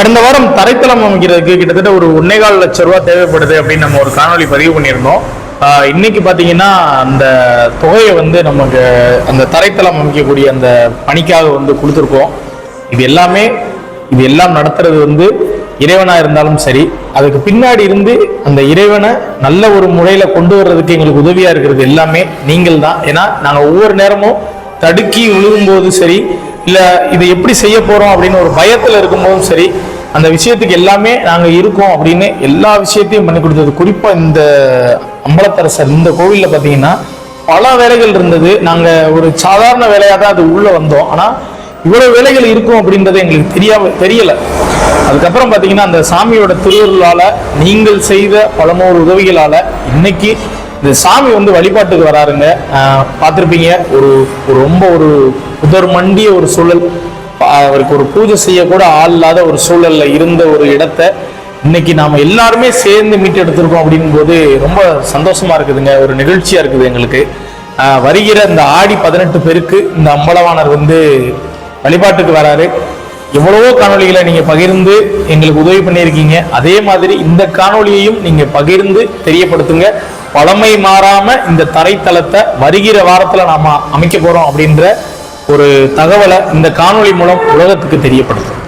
கடந்த வாரம் தரைத்தளம் அமைக்கிறதுக்கு கிட்டத்தட்ட ஒரு ஒன்னேகால் லட்ச ரூபா தேவைப்படுது அப்படின்னு நம்ம ஒரு காணொலி பதிவு பண்ணியிருந்தோம். இன்னைக்கு பார்த்தீங்கன்னா அந்த தொகையை வந்து நமக்கு அந்த தரைத்தளம் அமைக்கக்கூடிய அந்த பணிக்காக வந்து கொடுத்துருக்கோம். இது எல்லாமே இது எல்லாம் நடத்துறது வந்து இறைவனா இருந்தாலும் சரி அதுக்கு பின்னாடி இருந்து அந்த இறைவனை நல்ல ஒரு முறையில கொண்டு வர்றதுக்கு எங்களுக்கு உதவியா இருக்கிறது எல்லாமே நீங்கள் தான் ஏன்னா நாங்கள் ஒவ்வொரு நேரமும் தடுக்கி விழுகும்போது சரி இல்லை இதை எப்படி செய்ய போகிறோம் அப்படின்னு ஒரு பயத்தில் இருக்கும்போதும் சரி அந்த விஷயத்துக்கு எல்லாமே நாங்கள் இருக்கோம் அப்படின்னு எல்லா விஷயத்தையும் பண்ணி கொடுத்தது. குறிப்பாக இந்த அம்பலத்தரசர் இந்த கோவில்ல பார்த்தீங்கன்னா பல வேலைகள் இருந்தது. நாங்கள் ஒரு சாதாரண வேலையாக தான் அது உள்ளே வந்தோம். ஆனால் இவ்வளோ வேலைகள் இருக்கும் அப்படின்றது எங்களுக்கு தெரியாம தெரியலை. அதுக்கப்புறம் பார்த்தீங்கன்னா அந்த சாமியோட திருவருளால் நீங்கள் செய்த பலநூறு உதவிகளால் இன்னைக்கு இந்த சாமி வந்து வழிபாட்டுக்கு வராருங்க. பார்த்துருப்பீங்க ஒரு ரொம்ப ஒரு புதர் மண்டிய ஒரு சூழல். அவருக்கு ஒரு பூஜை செய்யக்கூட ஆள் இல்லாத ஒரு சூழல்ல இருந்த ஒரு இடத்த இன்னைக்கு நாம எல்லாருமே சேர்ந்து மீட்டெடுத்திருக்கோம் அப்படின் போது ரொம்ப சந்தோஷமா இருக்குதுங்க ஒரு நிகழ்ச்சியா இருக்குது எங்களுக்கு. வருகிற இந்த ஆடி பதினெட்டு பேருக்கு இந்த அம்பலவாணர் வந்து வழிபாட்டுக்கு வராரு. எவ்வளவோ காணொளிகளை நீங்க பகிர்ந்து எங்களுக்கு உதவி பண்ணியிருக்கீங்க. அதே மாதிரி இந்த காணொளியையும் நீங்க பகிர்ந்து தெரியப்படுத்துங்க. பழமை மாறாம இந்த தரைத்தளத்தை வருகிற வாரத்துல நாம அமைக்க போறோம் அப்படின்ற ஒரு தகவலை இந்த காணொளி மூலம் உலகத்துக்கு தெரியப்படுத்தும்